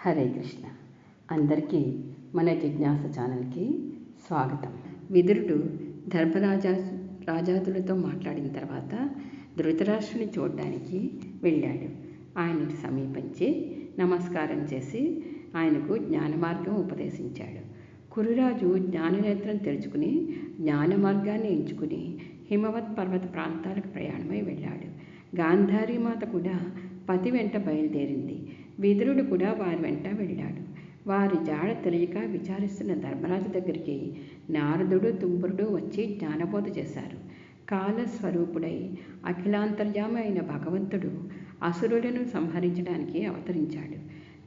హరే కృష్ణ. అందరికీ మన జిజ్ఞాస ఛానల్కి స్వాగతం. విదురుడు ధర్మరాజా రాజాదులతో మాట్లాడిన తర్వాత ధృతరాష్ట్రుని చూడడానికి వెళ్ళాడు. ఆయనకు సమీపించి నమస్కారం చేసి ఆయనకు జ్ఞాన మార్గం ఉపదేశించాడు. కురురాజు జ్ఞాననేత్రం తెరుచుకుని జ్ఞాన మార్గాన్ని ఎంచుకుని హిమవత్ పర్వత ప్రాంతాలకు ప్రయాణమై వెళ్ళాడు. గాంధారీ మాత కూడా పతి వెంట బయలుదేరింది. విదురుడు కూడా వారి వెంట వెళ్ళాడు. వారి జాడ తెలియక విచారిస్తున్న ధర్మరాజు దగ్గరికి నారదుడు తుంబురుడు వచ్చి జ్ఞానబోధ చేశారు. కాలస్వరూపుడై అఖిలాంతర్యామి అయిన భగవంతుడు అసురులను సంహరించడానికి అవతరించాడు.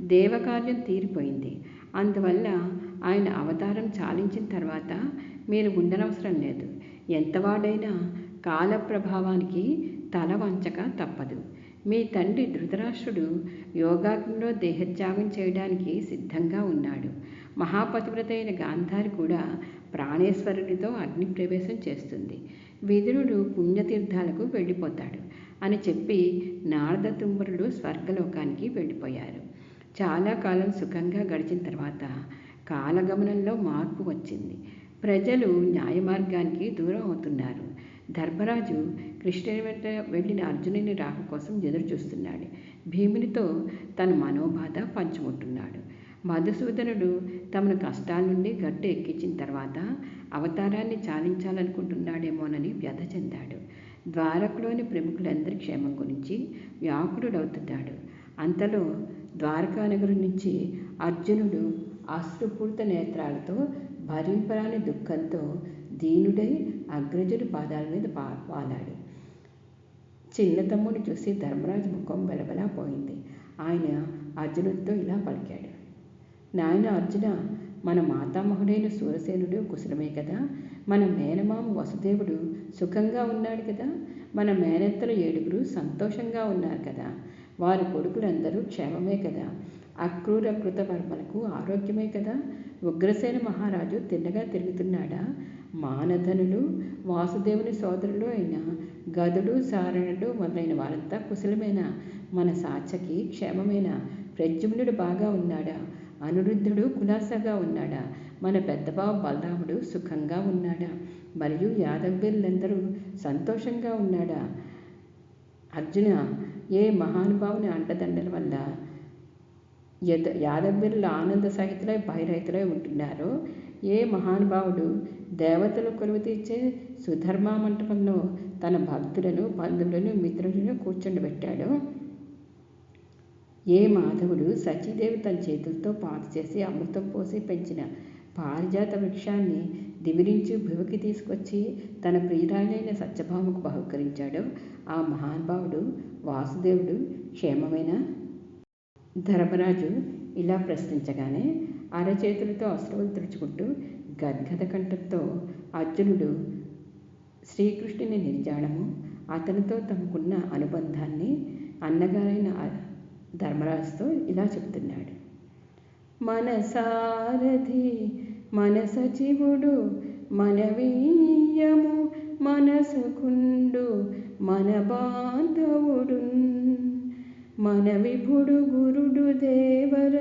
దేవకార్యం తీరిపోయింది. అందువల్ల ఆయన అవతారం చాలించిన తర్వాత మీరు ఉండనవసరం లేదు. ఎంతవాడైనా కాల ప్రభావానికి తల వంచక తప్పదు. మీ తండ్రి ధృతరాష్ట్రుడు యోగాగ్నిలో దేహత్యాగం చేయడానికి సిద్ధంగా ఉన్నాడు. మహాపతివ్రత అయిన గాంధారి కూడా ప్రాణేశ్వరుడితో అగ్ని ప్రవేశం చేస్తుంది. విదురుడు పుణ్యతీర్థాలకు వెళ్ళిపోతాడు. అని చెప్పి నారద తుంబరుడు స్వర్గలోకానికి వెళ్ళిపోయారు. చాలా కాలం సుఖంగా గడిచిన తర్వాత కాలగమనంలో మార్పు వచ్చింది. ప్రజలు న్యాయమార్గానికి దూరం అవుతున్నారు. ధర్మరాజు కృష్ణుని వెంట వెళ్ళిన అర్జునుని రాక కోసం ఎదురు చూస్తున్నాడు భీమునితో తన మనోబాధ పంచుకుంటున్నాడు. మధుసూదనుడు తమను కష్టాల నుండి గట్టు ఎక్కించిన తర్వాత అవతారాన్ని చాలించాలనుకుంటున్నాడేమోనని వ్యధ చెందాడు. ద్వారకలోని ప్రముఖులందరి క్షేమం గురించి వ్యాకులుడవుతున్నాడు. అంతలో ద్వారకా నగరం నుంచి అర్జునుడు అశ్రుపూరిత నేత్రాలతో భరింపరాని దుఃఖంతో దీనుడై అగ్రజుడి పాదాల మీద వాలాడు. చిన్న తమ్ముడు చూసి ధర్మరాజు ముఖం బెలబలా పోయింది. ఆయన అర్జునుడితో ఇలా పలికాడు. నాయన అర్జున మన మాతామహుడైన సూరసేనుడు కుశలమే కదా? మన మేనమామ వసుదేవుడు సుఖంగా ఉన్నాడు కదా? మన మేనత్తల ఏడుగురు సంతోషంగా ఉన్నారు కదా? వారి కొడుకులందరూ క్షేమమే కదా? అక్రూర కృతవర్మలకు ఆరోగ్యమే కదా? ఉగ్రసేన మహారాజు తిన్నగా తిరుగుతున్నాడా? మానధనులు వాసుదేవుని సోదరులు అయిన గదుడు సారణుడు మొదలైన వారంతా కుశలమైన మన సాచకి క్షేమమైన ప్రద్యుమ్నుడు బాగా ఉన్నాడా? అనిరుద్ధుడు కులాసగా ఉన్నాడా? మన పెద్దబాబు బలరాముడు సుఖంగా ఉన్నాడా? మరియు యాదవ్యులందరూ సంతోషంగా ఉన్నాడా? అర్జున ఏ మహానుభావుని అండదండల వల్ల యద యాదవ్యులు ఆనంద సహితులై భయరహితులై ఉంటున్నారో? ఏ మహానుభావుడు దేవతలు కొలువు తీర్చే సుధర్మ మంటపంలో తన భక్తులను బంధువులను మిత్రులను కూర్చుండబెట్టాడు ఏ మాధవుడు సచీదేవి తన చేతులతో పాత చేసి అమృతం పోసి పెంచిన పారిజాత వృక్షాన్ని దివిరించి భువికి తీసుకొచ్చి తన ప్రియురాలైన సత్యభామకు బహుకరించాడు. ఆ మహానుభావుడు వాసుదేవుడు క్షేమమైన? ధర్మరాజు ఇలా ప్రశ్నించగానే అరచేతులతో అశ్రువులు తుడుచుకుంటూ గద్గద కంఠంతో అర్జునుడు శ్రీకృష్ణుని నిర్జాడము అతనితో తమకున్న అనుబంధాన్ని అన్నగారైన ధర్మరాజుతో ఇలా చెప్తున్నాడు మన సారథి మన సచివుడు మనసుకుండు మన బాంధవుడు మన విభుడు గురుడు దేవర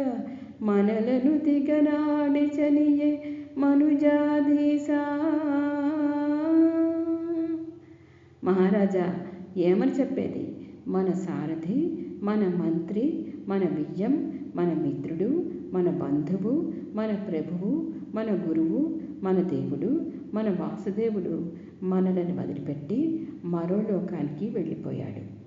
మనలను దిగనాడి చనియే మనుజాధీసా మహారాజా ఏమని చెప్పేది? మన సారథి మన మంత్రి మన బియ్యం మన మిత్రుడు మన బంధువు మన ప్రభువు మన గురువు మన దేవుడు మన వాసుదేవుడు మనలను వదిలిపెట్టి మరో లోకానికి వెళ్ళిపోయాడు.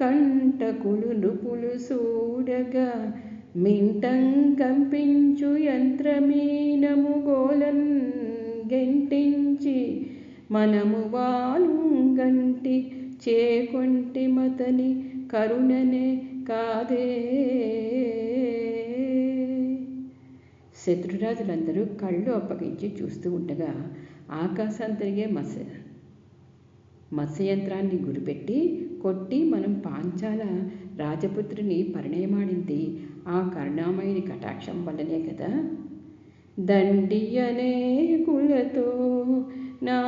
కంటకులు నృపులు చూడగా మింటం కంపించు యంత్రమీనము గోలం గెంటించి మనము వాలుంగంటి చేకొంటి మతని కరుణనే కాదే. శత్రురాజులందరూ కళ్ళు అప్పగించి చూస్తూ ఉండగా ఆకాశం తిరిగే మత్స్య మత్స్యయంత్రాన్ని గురిపెట్టి కొట్టి మనం పాంచాల రాజపుత్రిని పరిణయమాడింది ఆ కరుణామయుని కటాక్షం వల్లనే కదా. దండియనే కులతో నా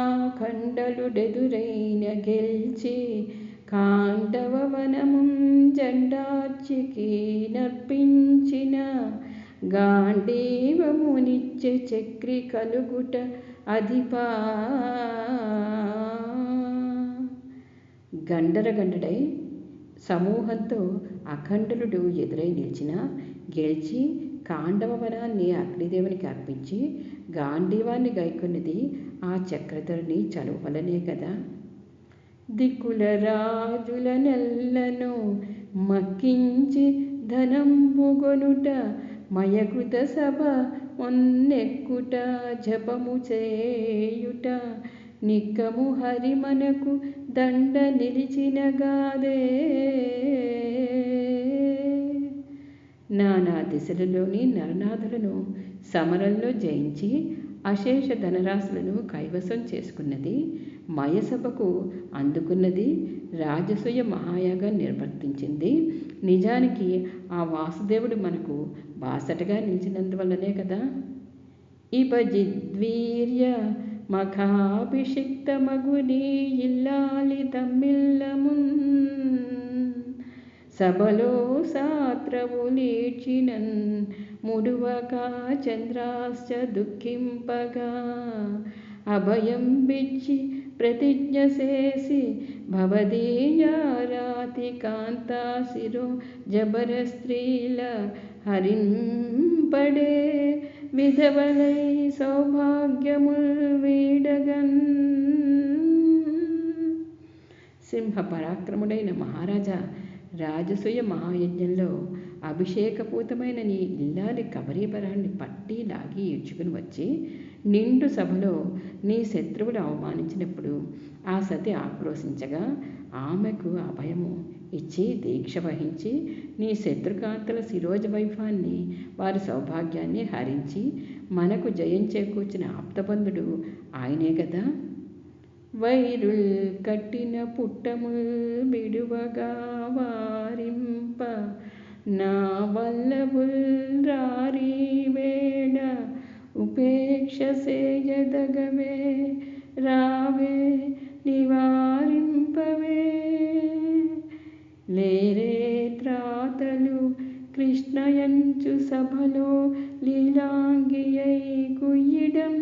కండలుడెదురైన గెల్చి కాండవవనము జెండార్చికి నర్పించిన గాంధీవమునిచ్చే చక్రి కలుగుట అధిపా. గండర గండడై సమూహంతో అఖండలుడు ఎదురై నిలిచిన గెలిచి కాండవ వనాన్ని అగ్నిదేవునికి అర్పించి గాంధీవాన్ని గైకొన్నది ఆ చక్రధరుని చలువలనే కదా దిక్కుల రాజుల నెల్లను మక్కించి ధనంబుగొనుట మయకృత సభ మొన్నెక్కుట జపము చేయుట నిక్కము హరి మనకు దండ నిలిచిన గాదే. నానా దిశలలోని నరనాథులను సమరంలో జయించి అశేష ధనరాశులను కైవసం చేసుకున్నది మయసభకు అందుకున్నది రాజసూయ మహాయాగా నిర్వర్తించింది. నిజానికి ఆ వాసుదేవుడు మనకు బాసటగా నిలిచినందువల్లనే కదా. ఇపజిద్వీర్య మఖాభిషిక్త మగుని ఇల్లాలి తమ్మిల్లమున్ సభలో సాత్రవులీడ్చినన్ ముడువగా చంద్రాశ్చ దుఃఖింపగా అభయం బిచ్చి ప్రతిజ్ఞ చేసి భవదీయారాతి కాంతా శిరో జబర స్త్రీల హరింపడే. విధవలై సౌభాగ్యముల్ వీడగన్. సింహ పరాక్రముడైన మహారాజా రాజసూయ మహాయజ్ఞంలో అభిషేకపూతమైన నీ ఇల్లాలి కబరీబరాన్ని పట్టి లాగి ఈడ్చుకుని వచ్చి నిండు సభలో నీ శత్రువులు అవమానించినప్పుడు ఆ సతి ఆక్రోశించగా ఆమెకు అభయము ఇచ్చి దీక్ష వహించి నీ శత్రుకాంతల శిరోజ వైభవాన్ని వారి సౌభాగ్యాన్ని హరించి మనకు జయం చేకూర్చిన ఆప్తబంధుడు ఆయనే కదా వైరుల్ కట్టిన పుట్టముల్ విడువగా వారింప నా వల్లబుల్ రారి వేడ ఉపేక్ష సేయదగవే రావే నివారింపవే లేరే త్రాతలు కృష్ణయంచు సభలో లీలాంగియై కుయ్యిడం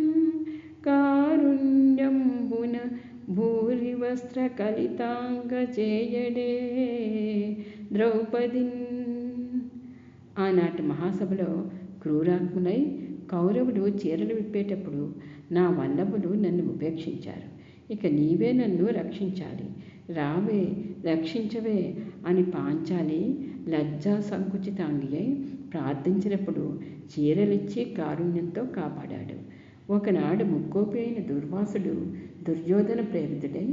కారుణ్యంబున భూరి వస్త్ర కలితాంగ చేయడే ద్రౌపదిన్ ఆనాటి మహాసభలో క్రూరాత్ములై కౌరవులు చీరలు విప్పేటప్పుడు నా వల్లభులు నన్ను ఉపేక్షించారు. ఇక నీవే నన్ను రక్షించాలి. రావే రక్షించవే అని పాంచాలి లజ్జా సంకుచితాంగి అయి ప్రార్థించినప్పుడు చీరలిచ్చి కారుణ్యంతో కాపాడాడు. ఒకనాడు ముక్కోపి అయిన దుర్వాసుడు దుర్యోధన ప్రేరితుడై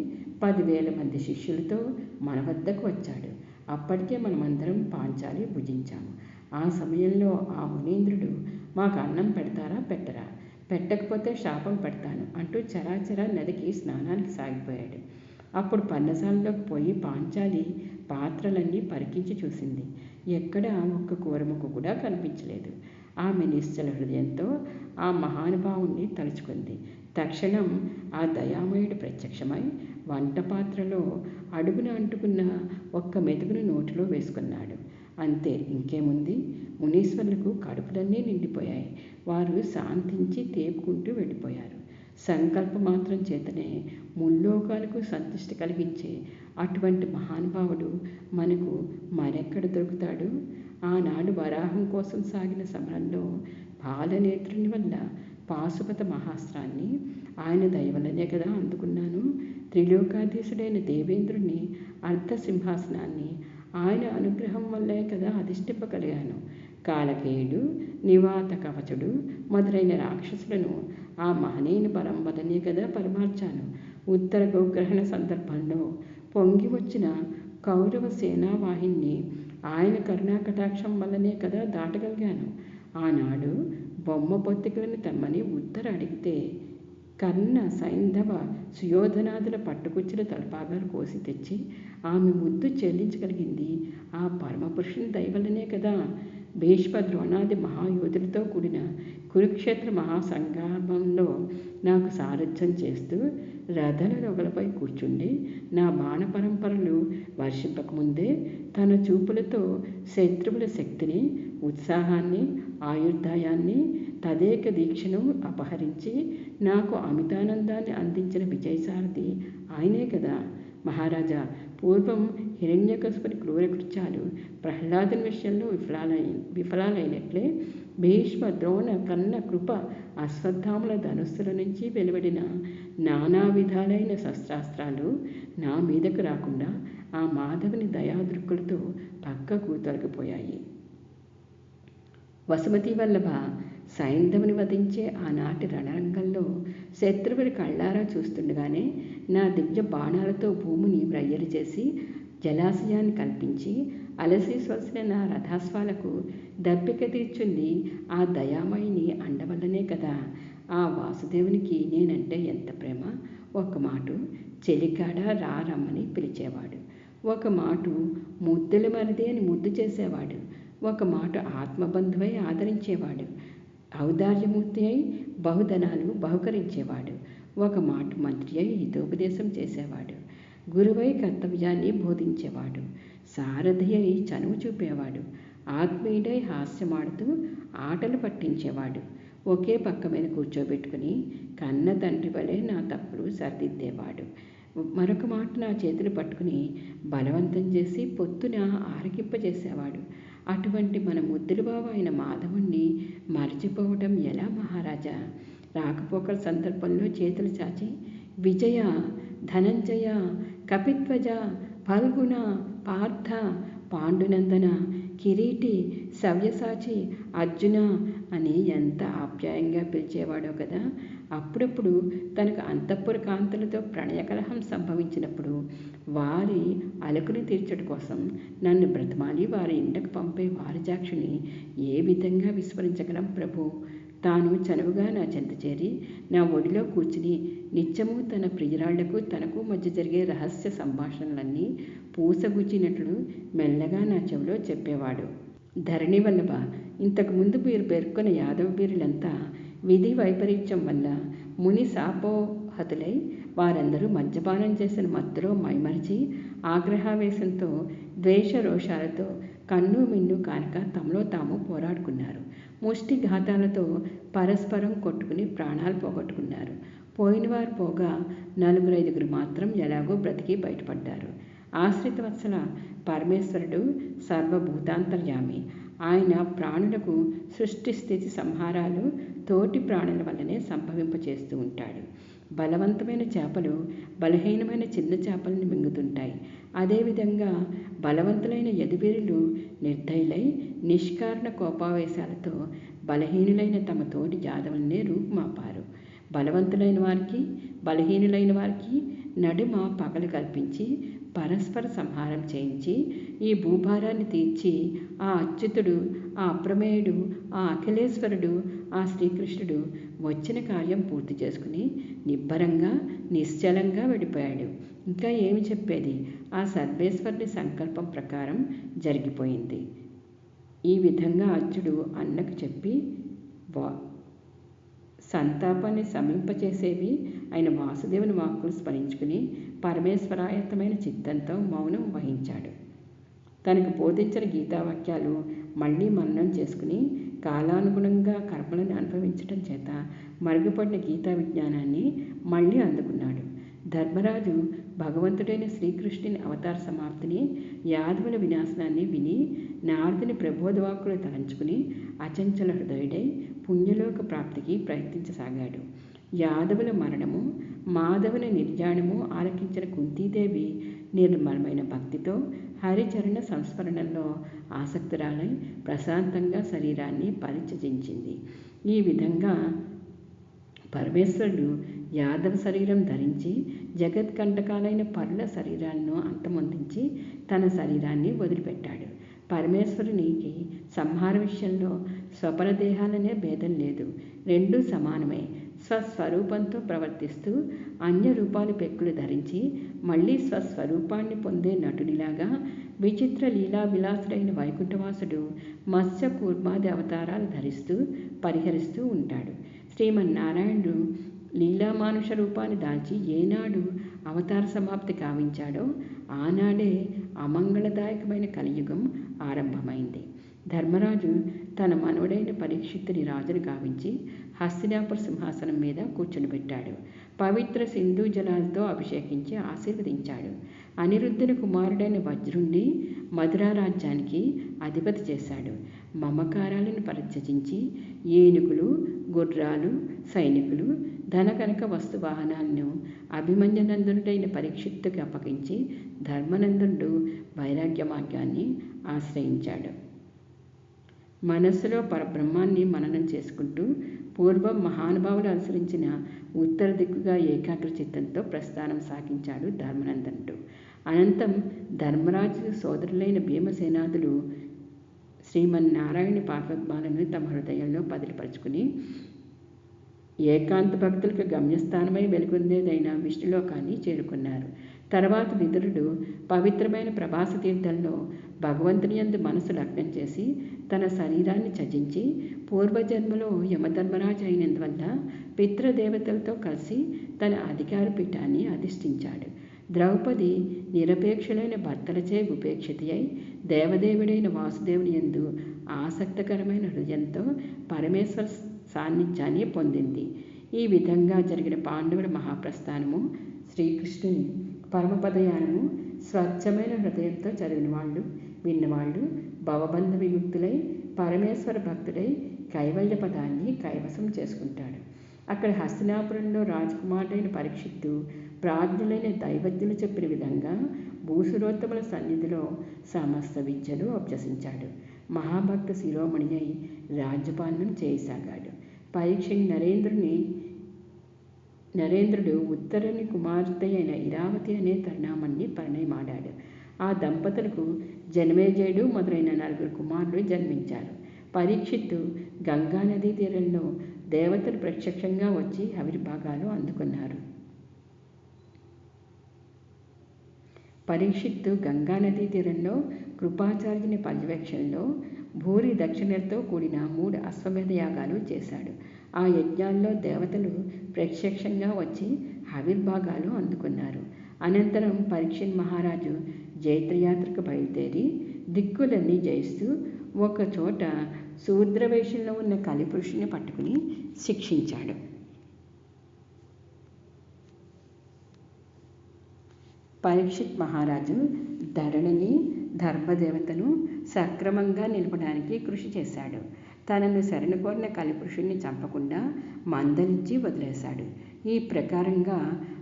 పదివేల మంది శిష్యులతో మన వద్దకు వచ్చాడు. అప్పటికే మనమందరం పాంచాలి భుజించాము. ఆ సమయంలో ఆ మునీంద్రుడు మాకు అన్నం పెడతారా పెట్టరా? పెట్టకపోతే శాపం పెడతాను అంటూ చరాచర నదికి స్నానానికి సాగిపోయాడు. అప్పుడు పన్నసాలలోకి పోయి పాంచాలి పాత్రలన్నీ పరికించి చూసింది. ఎక్కడ ఒక్క కూరముకు కూడా కనిపించలేదు. ఆమె నిశ్చల హృదయంతో ఆ మహానుభావుణ్ణి తలుచుకుంది. తక్షణం ఆ దయామయుడు ప్రత్యక్షమై వంట పాత్రలో అడుగున అంటుకున్న ఒక్క మెతుకును నోటిలో వేసుకున్నాడు. అంతే ఇంకేముంది? మునీశ్వరులకు కడుపులన్నీ నిండిపోయాయి. వారు శాంతించి తేపుకుంటూ వెళ్ళిపోయారు. సంకల్ప మాత్రం చేతనే ముల్లోకాలకు సంతృష్టి కలిగించే అటువంటి మహానుభావుడు మనకు మరెక్కడ దొరుకుతాడు? ఆనాడు వరాహం కోసం సాగిన సమరంలో బాలనేత్రుని వల్ల పాశుపత మహాస్త్రాన్ని ఆయన దయవలనే కదా అందుకున్నాను. త్రిలోకాధీశుడైన దేవేంద్రుని అర్ధసింహాసనాన్ని ఆయన అనుగ్రహం వల్లే కదా అధిష్టింపగలిగాను కాలకేయుడు నివాత కవచుడు మొదలైన రాక్షసులను ఆ మహనీయుని బలం వలనే కదా పరిమార్చాను. ఉత్తర గోగ్రహణ సందర్భంలో పొంగి వచ్చిన కౌరవ సేనావాహిని ఆయన కరుణాకటాక్షం వల్లనే కదా దాటగలిగాను. ఆనాడు బొమ్మ బొత్తికలను తెమ్మని ఉత్తర అడిగితే కర్ణ సైంధవ సుయోధనాదుల పట్టుకుచ్చుల తలపాగాలు కోసి తెచ్చి ఆమె ముద్దు చెల్లించగలిగింది. ఆ పరమపురుషుని దైవలనే కదా భీష్మ ద్రోణాది మహాయోధులతో కూడిన కురుక్షేత్ర మహాసంగ్రామంలో నాకు సారథ్యం చేస్తూ రథల రొగలపై కూర్చుండి నా బాణ పరంపరలు వర్షింపకముందే తన చూపులతో శత్రువుల శక్తిని ఉత్సాహాన్ని ఆయుర్దాయాన్ని తదేక దీక్షను అపహరించి నాకు అమితానందాన్ని అందించిన విజయసారథి ఆయనే కదా. మహారాజా పూర్వం హిరణ్యకశపుని క్రూరకృత్యాలు ప్రహ్లాదుని విషయంలో విఫలాలై విఫలాలైనట్లే భీష్మ ద్రోణ కన్న కృప అశ్వత్థాముల ధనుస్సుల నుంచి వెలువడిన నానా విధాలైన శస్త్రాస్త్రాలు నా మీదకు రాకుండా ఆ మాధవుని దయాదృక్కులతో పక్కకు తొలగిపోయాయి. వసుమతి వల్లభ సైంధవుని వధించే ఆనాటి రణరంగంలో శత్రువుని కళ్ళారా చూస్తుండగానే నా దివ్య బాణాలతో భూమిని వ్రయ్యలు చేసి జలాశయాన్ని కల్పించి అలసి స్వసిన నా రథాస్వాలకు దప్పిక తీర్చుంది ఆ దయామయిని అండవల్లనే కదా. ఆ వాసుదేవునికి నేనంటే ఎంత ప్రేమ? ఒక మాట చెలికాడ రారమ్మని పిలిచేవాడు. ఒక మాట ముద్దుల మరిదే అని ముద్దు చేసేవాడు. ఒక మాట ఆత్మబంధువై ఆదరించేవాడు. ఔదార్యమూర్తి అయి బహుధనాలు బహుకరించేవాడు. ఒక మాట మంత్రి అయి హితోపదేశం చేసేవాడు. గురువై కర్తవ్యాన్ని బోధించేవాడు. సారథి అయి చనువు చూపేవాడు. ఆత్మీయుడై హాస్యమాడుతూ ఆటలు పట్టించేవాడు. ఒకే పక్క మీద కూర్చోబెట్టుకుని కన్న తండ్రి వలె నా తప్పులు సరిదిద్దేవాడు. మరొక మాట నా చేతులు పట్టుకుని బలవంతం చేసి పొత్తున ఆరగింపజేసేవాడు. అటువంటి మన ముద్దులబాబు అయిన మాధవుణ్ణి మరచిపోవటం ఎలా మహారాజా? రాకపోకల సందర్భంలో చేతులు చాచి విజయ ధనంజయ కపిత్వజ ఫల్గుణ పార్థ పాండునందన కిరీటి సవ్యసాచి అర్జున అని ఎంత ఆప్యాయంగా పిలిచేవాడో కదా? అప్పుడప్పుడు తనకు అంతఃపుర కాంతులతో ప్రణయకలహం సంభవించినప్పుడు వారి అలకుని తీర్చడం కోసం నన్ను బ్రతమాలి వారి ఇంటకు పంపే వారిజాక్షిని ఏ విధంగా విస్మరించగలం ప్రభు? తాను చనువుగా నా చెంత చేరి నా ఒడిలో కూర్చుని నిత్యము తన ప్రియురాళ్ళకు తనకు మధ్య జరిగే రహస్య సంభాషణలన్నీ పూసగుచ్చినట్లు మెల్లగా నా చెవిలో చెప్పేవాడు. ధరణి వల్లభ ఇంతకుముందు మీరు పేర్కొన్న యాదవ వీరులంతా విధి వైపరీత్యం వల్ల ముని శాపోహతులై వారందరూ మద్యపానం చేసిన మత్తులో మైమరిచి ఆగ్రహావేశంతో ద్వేష రోషాలతో కన్ను మిన్ను కానక తమలో తాము పోరాడుకున్నారు. ముష్టి ఘాతాలతో పరస్పరం కొట్టుకుని ప్రాణాలు పోగొట్టుకున్నారు. పోయినవారు పోగా నలుగురు ఐదుగురు మాత్రం ఎలాగో బ్రతికి బయటపడ్డారు. ఆశ్రిత వత్సల పరమేశ్వరుడు సర్వభూతాంతర్యామి. ఆయన ప్రాణులకు సృష్టి స్థితి సంహారాలు తోటి ప్రాణుల వల్లనే సంభవింపచేస్తూ ఉంటాడు. బలవంతమైన చేపలు బలహీనమైన చిన్న చేపలను మింగుతుంటాయి. అదేవిధంగా బలవంతులైన యదువీరులు నిర్దయులై నిష్కారణ కోపావేశాలతో బలహీనులైన తమ తోటి జాదవులనే రూపుమాపారు. బలవంతులైన వారికి బలహీనులైన వారికి నడుమ పగలు కల్పించి పరస్పర సంహారం చేయించి ఈ భూభారాన్ని తీర్చి ఆ అచ్యుతుడు ఆ అప్రమేయుడు ఆ అఖిలేశ్వరుడు ఆ శ్రీకృష్ణుడు వచ్చిన కార్యం పూర్తి చేసుకుని నిబ్బరంగా నిశ్చలంగా వెళ్ళిపోయాడు. ఇంకా ఏమి చెప్పేది? ఆ సర్వేశ్వరుని సంకల్పం ప్రకారం జరిగిపోయింది. ఈ విధంగా అర్జుడు అన్నకు చెప్పి వా సంతాపాన్ని సమింపచేసేవి ఆయన వాసుదేవుని వాక్కులు స్మరించుకుని పరమేశ్వరాయత్తమైన చిత్తంతో మౌనం వహించాడు. తనకు బోధించిన గీతావాక్యాలు మళ్ళీ మననం చేసుకుని కాలానుగుణంగా కర్మలను అనుభవించడం చేత మరుగుపడిన గీతా విజ్ఞానాన్ని మళ్ళీ అందుకున్నాడు. ధర్మరాజు భగవంతుడైన శ్రీకృష్ణుని అవతార సమాప్తిని యాదవుల వినాశనాన్ని విని నారదుని ప్రబోధవాకులు తలంచుకుని అచంచల హృదయుడై పుణ్యలోక ప్రాప్తికి ప్రయత్నించసాగాడు. యాదవుల మరణము మాధవుని నిర్యాణము ఆలకించిన కుంతీదేవి నిర్మలమైన భక్తితో హరిచరణ సంస్మరణల్లో ఆసక్తురాలై ప్రశాంతంగా శరీరాన్ని పరిచయించింది ఈ విధంగా పరమేశ్వరుడు యాదవ శరీరం ధరించి జగత్కంటకాలైన పరుల శరీరాలను అంతమొందించి తన శరీరాన్ని వదిలిపెట్టాడు. పరమేశ్వరునికి సంహార విషయంలో స్వపర దేహాలనే భేదం లేదు. రెండూ సమానమే. స్వస్వరూపంతో ప్రవర్తిస్తూ అన్య రూపాలు పెక్కులు ధరించి మళ్ళీ స్వస్వరూపాన్ని పొందే నటునిలాగా విచిత్ర లీలా విలాసుడైన వైకుంఠవాసుడు మత్స్య కూర్మాది అవతారాలు ధరిస్తూ పరిహరిస్తూ ఉంటాడు. శ్రీమన్నారాయణుడు లీలామానుష రూపాన్ని దాల్చి ఏనాడు అవతార సమాప్తి కావించాడో ఆనాడే అమంగళదాయకమైన కలియుగం ఆరంభమైంది. ధర్మరాజు తన మనవడైన పరీక్షిత్తుని రాజును గావించి హస్తినాపుర సింహాసనం మీద కూర్చునిపెట్టాడు పవిత్ర సింధు జలాలతో అభిషేకించి ఆశీర్వదించాడు. అనిరుద్ధుని కుమారుడైన వజ్రుణ్ణి మధురారాజ్యానికి అధిపతి చేశాడు. మమకారాలను పరిత్యజించి ఏనుగులు గుర్రాలు సైనికులు ధనకనక వస్తు వాహనాలను అభిమన్యనందనుడైన పరీక్షిత్తుకి అప్పగించి ధర్మనందనుడు వైరాగ్య మార్గాన్ని ఆశ్రయించాడు. మనస్సులో పరబ్రహ్మాన్ని మననం చేసుకుంటూ పూర్వం మహానుభావులు అనుసరించిన ఉత్తర దిక్కుగా ఏకాగ్ర చిత్తంతో ప్రస్థానం సాగించాడు ధర్మనందనుడు. అనంతం ధర్మరాజు సోదరులైన భీమసేనాథులు శ్రీమన్నారాయణ పాపద్మాలను తమ హృదయంలో పదిలిపరుచుకుని ఏకాంత భక్తులకు గమ్యస్థానమై వెలుగొందేదైన విష్ణులోకాన్ని చేరుకున్నారు. తర్వాత విదురుడు పవిత్రమైన ప్రభాస తీర్థంలో భగవంతుని యందు మనసు లగ్నం చేసి తన శరీరాన్ని త్యజించి పూర్వజన్మలో యమధర్మరాజు అయినందువల్ల పితృదేవతలతో కలిసి తన అధికార పీఠాన్ని అధిష్ఠించాడు. ద్రౌపది నిరపేక్షలైన భర్తలచే ఉపేక్షితి అయి దేవదేవుడైన వాసుదేవుని యందు ఆసక్తికరమైన హృదయంతో పరమేశ్వర సాన్నిధ్యాన్ని పొందింది. ఈ విధంగా జరిగిన పాండవుల మహాప్రస్థానము శ్రీకృష్ణుని పరమపదయానము స్వచ్ఛమైన హృదయంతో చదివిన వాళ్ళు విన్నవాళ్ళు భవబంధ విముక్తులై పరమేశ్వర భక్తుడై కైవల్య పదాన్ని కైవసం చేసుకుంటాడు. అక్కడ హస్తినాపురంలో రాజకుమారుడైన పరీక్షిత్తు ప్రాజ్ఞులైన దైవజ్ఞులు చెప్పిన విధంగా భూసురోత్తముల సన్నిధిలో సమస్త విద్యను అభ్యసించాడు. మహాభక్త శిరోమణి అయి రాజ్యపాలనం చేయసాగాడు. పరీక్ష నరేంద్రుని నరేంద్రుడు ఉత్తరుని కుమార్తె అయిన ఇరావతి అనే తరుణామణ్ణి పరిణయమాడాడు. ఆ దంపతులకు జనమేజయుడు మొదలైన నలుగురు కుమారులు జన్మించారు. పరీక్షిత్తు గంగా నదీ తీరంలో దేవతలు ప్రత్యక్షంగా వచ్చి ఆవిర్భాగాలు అందుకున్నారు. పరీక్షిత్తు గంగా నదీ తీరంలో కృపాచార్యుని పర్యవేక్షణలో భూరి దక్షిణలతో కూడిన మూడు అశ్వమేధ యాగాలు చేశాడు. ఆ యజ్ఞాల్లో దేవతలు ప్రత్యక్షంగా వచ్చి ఆవిర్భాగాలు అందుకున్నారు. అనంతరం పరీక్షణ్ మహారాజు జైత్రయాత్రకు బయలుదేరి దిక్కులన్నీ జయిస్తూ ఒక చోట శూద్రవేషంలో ఉన్న కలిపురుషుని పట్టుకుని శిక్షించాడు. పరీక్షిత్ మహారాజు ధరణిని ధర్మదేవతను సక్రమంగా నిలపడానికి కృషి చేశాడు. తనను శరణు కోరిన కలిపురుషుణ్ణి చంపకుండా మందలించి వదిలేశాడు. ఈ ప్రకారంగా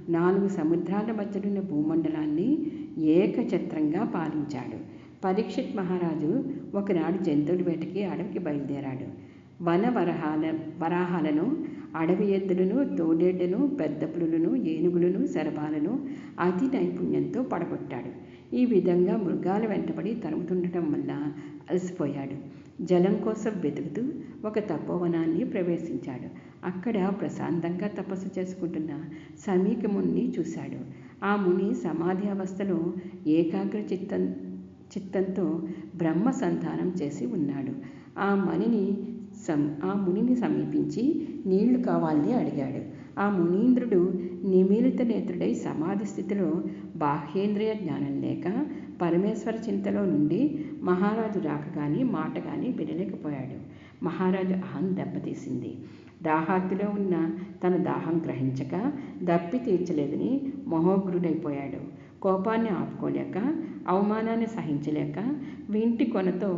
నాలుగు సముద్రాల మధ్యనున్న భూమండలాన్ని ఏకఛత్రంగా పాలించాడు. పరీక్షిత్ మహారాజు ఒకనాడు జంతువుల వేటకి అడవికి బయలుదేరాడు. వన వరహాల వరాహాలను అడవి ఎద్దులను తోడేళ్ళను పెద్ద పులులను ఏనుగులను శరభాలను అతి నైపుణ్యంతో పడగొట్టాడు. ఈ విధంగా మృగాల వెంటబడి తరుముతుండటం వల్ల అలసిపోయాడు. జలం కోసం వెతుకుతూ ఒక తపోవనాన్ని ప్రవేశించాడు. అక్కడ ప్రశాంతంగా తపస్సు చేసుకుంటున్న సమీక చూశాడు. ఆ ముని సమాధి అవస్థలో ఏకాగ్ర చిత్తం చిత్తంతో బ్రహ్మ సంధానం చేసి ఉన్నాడు. ఆ మణిని సం ఆ మునిని సమీపించి నీళ్ళు కావాలని అడిగాడు. ఆ మునీంద్రుడు నిమీలిత నేత్రుడై సమాధి స్థితిలో బాహ్యేంద్రియ జ్ఞానం లేక పరమేశ్వర చింతలో నుండి మహారాజు రాక కానీ మాట కానీ వినలేకపోయాడు. మహారాజు అహం దెబ్బతీసింది. దాహార్తిలో ఉన్న తన దాహం గ్రహించక దప్పి తీర్చలేదని మహోగ్రుడైపోయాడు. కోపాన్ని ఆపుకోలేక అవమానాన్ని సహించలేక వింటి కొనతో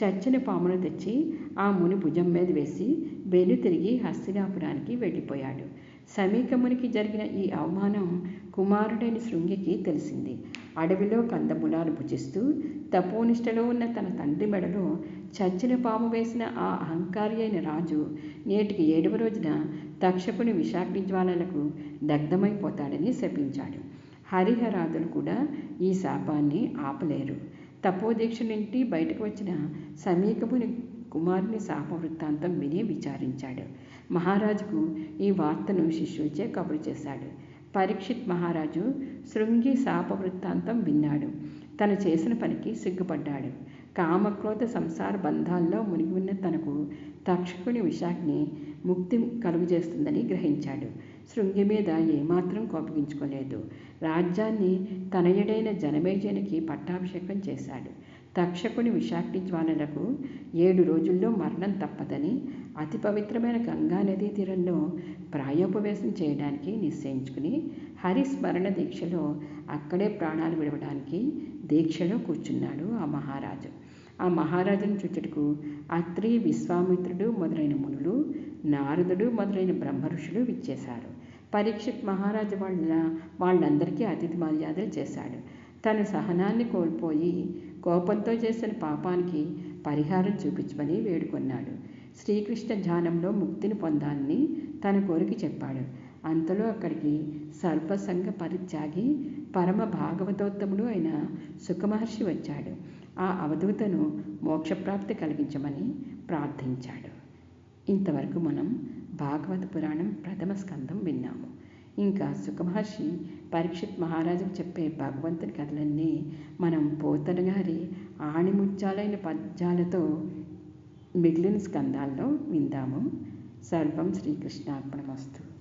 చచ్చిన పామును తెచ్చి ఆ ముని భుజం మీద వేసి వెను తిరిగి హస్తినాపురానికి వెళ్ళిపోయాడు. సమీకమునికి జరిగిన ఈ అవమానం కుమారుడైన శృంగికి తెలిసింది. అడవిలో కందమూలాలు భుజిస్తూ తపోనిష్టలో ఉన్న తన తండ్రి మెడలో చచ్చిన పాము వేసిన ఆ అహంకారి అయిన రాజు నేటికి ఏడవ రోజున తక్షకుని విషాగ్ని జ్వాలలకు దగ్ధమైపోతాడని శపించాడు. హరిహరాదులు కూడా ఈ శాపాన్ని ఆపలేరు. తపోదీక్ష నుండి బయటకు వచ్చిన సమీకముని కుమారుని శాప వృత్తాంతం విని విచారించాడు. మహారాజుకు ఈ వార్తను శిష్యుచే కబురు చేశాడు. పరీక్షిత్ మహారాజు శృంగి శాప వృత్తాంతం విన్నాడు. తను చేసిన పనికి సిగ్గుపడ్డాడు. కామక్రోధ సంసార బంధాల్లో మునిగి ఉన్న తనకు తక్షకుని విశాఖ్ని ముక్తి కలుగజేస్తుందని గ్రహించాడు. శృంగి మీద ఏమాత్రం కోపగించుకోలేదు. రాజ్యాన్ని తనయుడైన జనమేజయునికి పట్టాభిషేకం చేశాడు. తక్షకుని విశాఖ జ్వాలలకు ఏడు రోజుల్లో మరణం తప్పదని అతి పవిత్రమైన గంగానదీ తీరంలో ప్రాయోపవేశం చేయడానికి నిశ్చయించుకుని హరిస్మరణ దీక్షలో అక్కడే ప్రాణాలు విడవడానికి దీక్షలో కూర్చున్నాడు ఆ మహారాజు. ఆ మహారాజును చూచుటకు అత్రి విశ్వామిత్రుడు మొదలైన మునులు నారదుడు మొదలైన బ్రహ్మఋషులు విచ్చేశారు. పరీక్షిత్ మహారాజు వాళ్ళ వాళ్ళందరికీ అతిథి మర్యాదలు చేశాడు. తన సహనాన్ని కోల్పోయి కోపంతో చేసిన పాపానికి పరిహారం చూపించమని వేడుకొన్నాడు. శ్రీకృష్ణ ధ్యానంలో ముక్తిని పొందాలని తన కోరిక చెప్పాడు. అంతలో అక్కడికి సర్వసంగ పరిత్యాగి పరమ భాగవతోత్తముడు అయిన సుఖమహర్షి వచ్చాడు. ఆ అవధూతను మోక్షప్రాప్తి కలిగించమని ప్రార్థించాడు. ఇంతవరకు మనం భాగవత పురాణం ప్రథమ స్కందం విన్నాము. ఇంకా సుఖమహర్షి పరీక్షిత్ మహారాజుకు చెప్పే భగవంతుని కథలన్నీ మనం పోతన గారి ఆణిముత్యాలైన పద్యాలతో మిగిలిన స్కందాల్లో విందాము. సర్వం శ్రీకృష్ణార్పణమస్తు.